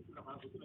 ఇక్కడ మనకు వచ్చిన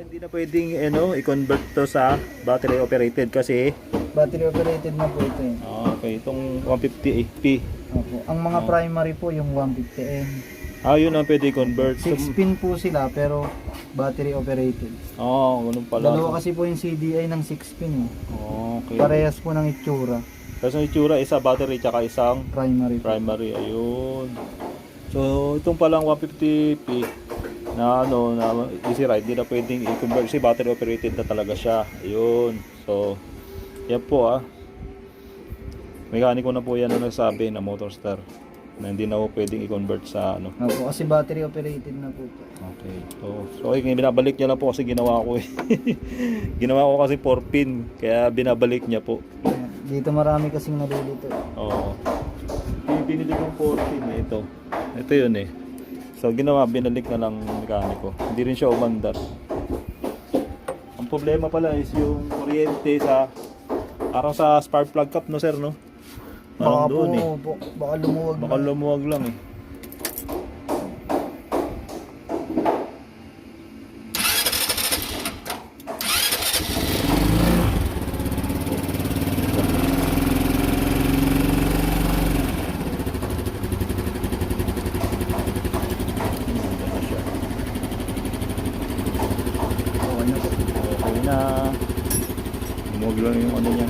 hindi na pwedeng ano, i-convert to sa battery operated kasi Battery operated na po ito eh. ah, okay, itong 150 HP. Opo. Ang mga Oh. primary po yung 150M. Ah, yun ang pwede i-convert. 6 pin po sila pero battery operated. Oo, oh, ganun pala. Dalawa kasi po yung CDI ng 6 pin eh. Okay. Parehas po ng itsura. Kasi ang itsura, isa battery tsaka isang Primary po. primary. Ayun. So, itong palang 150p na ano, na easy ride, hindi na pwedeng i-convert kasi battery operated na talaga siya. Ayun. So, yan po ah. Mekaniko na po yan na nagsabi na Motorstar na hindi na po pwedeng i-convert sa ano. Opo, kasi battery operated na po ito. Okay. So, so okay, binabalik niya lang po kasi ginawa ko eh. ginawa ko kasi 4 pin, kaya binabalik niya po. Ayan. Dito marami kasing nalilito. Oo. Yung binili kong 4 pin na ito. Ito yun eh. So ginawa, binalik na lang ng mekaniko. Hindi rin siya umandar. Ang problema pala is yung kuryente sa parang sa spark plug cap no sir no? Baka Parang po, doon eh. baka lumuwag Baka lumuwag lang eh. Okay na po. Okay na. Lumuwag lang yung ano niya.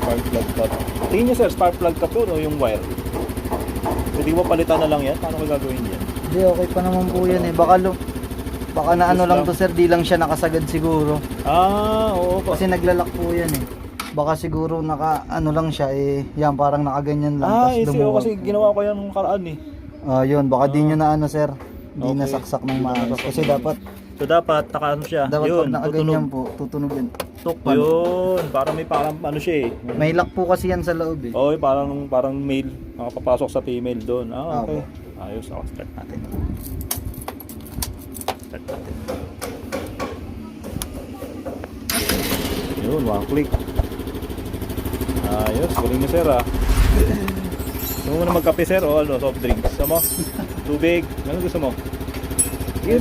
Spark plug cap. Tingin niyo sir, spark plug cap yun o yung wire? Pwede mo palitan na lang yan? Paano ko gagawin yan? Hindi, okay pa naman po yan eh. Baka, lu- baka na ano lang to sir, di lang siya nakasagad siguro. Ah, oo pa. Kasi naglalak po yan eh. Baka siguro naka ano lang siya eh. Yan parang nakaganyan lang. Ah, tas easy. lumuwag. kasi ginawa ko yan nung karaan eh. Ah, yun. Baka di nyo na ano sir. Di Okay. nasaksak ng maayos. Kasi dapat, So dapat nakaano siya. dapat yun, pag nakaganyan po, tutunog yan. Tuk, yun. Parang may parang ano siya eh. May lock po kasi yan sa loob eh. Oo, parang parang male makapapasok sa female doon. Ah, okay. Opo. Ayos ako. Start natin. Start natin. Yun, one click. Ayos, galing ni sir ah. Gusto mo na magkape sir o ano, soft drinks? Mo? Tubig? Ano gusto mo? Sige,